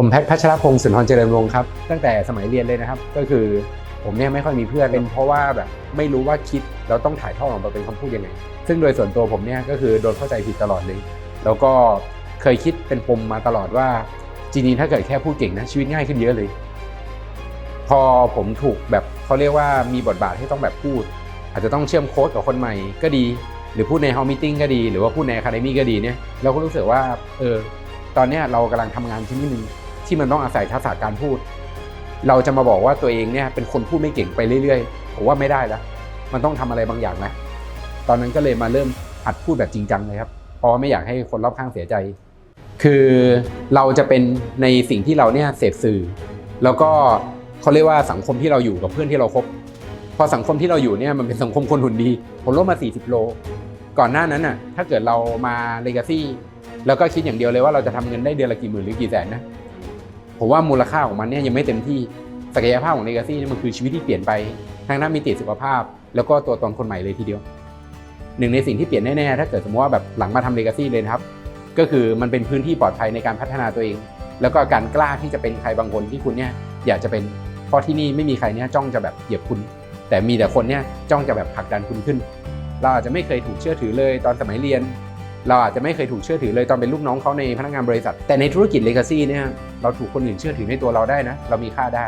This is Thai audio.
ผมแพทย์พัชรพงศ์สุนทรเจริญวงศ์ครับ ตั้งแต่สมัยเรียนเลยนะครับ ก็คือผมเนี่ยไม่ค่อยมีเพื่อนเป็นเพราะว่าแบบไม่รู้ว่าคิดเราต้องถ่ายทอดออกมาเป็นคำพูดยังไง ซึ่งโดยส่วนตัวผมเนี่ยก็คือโดนเข้าใจผิดตลอดเลย แล้วก็เคยคิดเป็นปมมาตลอดว่าจริงๆถ้าเกิดแค่พูดเก่งนะชีวิตง่ายขึ้นเยอะเลย พอผมถูกแบบเขาเรียกว่ามีบทบาทให้ต้องแบบพูด อาจจะต้องเชื่อมโค้ดกับคนใหม่ก็ดี หรือพูดใน h อ l มิ e ติ้งก็ดี หรือว่าพูดใน Academy ก็ดีเนี่ยเราก็รู้สึกว่าเออตอนเนี้ยเรากำลังทำงานที่นี่หนึง ที่มันต้องอาศัยทักษะการพูด เราจะมาบอกว่าตัวเองเนี่ยเป็นคนพูดไม่เก่งไปเรื่อยๆผมว่าไม่ได้แล้ว มันต้องทำอะไรบางอย่างนะตอนนั้นก็เลยมาเริ่มหัดพูดแบบจริงจังเลยครับเพราะว่าไม่อยากให้คนรอบข้างเสียใจ คือเราจะเป็นในสิ่งที่เราเนี่ยเสพสื่อ แล้วก็เขาเรียกว่าสังคมที่เราอยู่กับเพื่อนที่เราคบพอสังคมที่เราอยู่เนี่ยมันเป็นสังคมคนหุ่นดีผมลดมา 40 โล ก่อนหน้านั้นน่ะถ้าเกิดเรามาเลกาซี่แล้วก็คิดอย่างเดียวเลยว่าเราจะทำเงินได้เดือนละกี่หมื่นหรือกี่แสนนะ ผมว่ามูลค่าของมันเนี่ยยังไม่เต็มที่ศักยภาพของเลกาซี่เนี่ยมันคือชีวิตที่เปลี่ยนไปทางด้านมิติสุขภาพ แล้วก็ตัวตนคนใหม่เลยทีเดียว หนึ่งในสิ่งที่เปลี่ยนแน่ๆถ้าเกิดสมมติว่าแบบหลังมาทำเลกาซี่เลยนะครับ ก็คือมันเป็นพื้นที่ปลอดภัยในการพัฒนาตัวเอง แล้วก็การกล้าที่จะเป็นใครบางคนที่คุณเนี่ยอยากจะเป็นเพราะที่นี่ไม่มีใครเนี่ยจ้องจะแบบเหยียบคุณ แต่มีแต่คนเนี่ยจ้องจะแบบผลักดันคุณขึ้น เราอาจจะไม่เคยถูกเชื่อถือเลยตอนสมัยเรียน เราอาจจะไม่เคยถูกเชื่อถือเลยตอนเป็นลูกน้องเขาในพนักงานบริษัท แต่ในธุรกิจเลกาซี่เนี่ยเราถูกคนอื่นเชื่อถือในตัวเราได้นะ เรามีค่าได้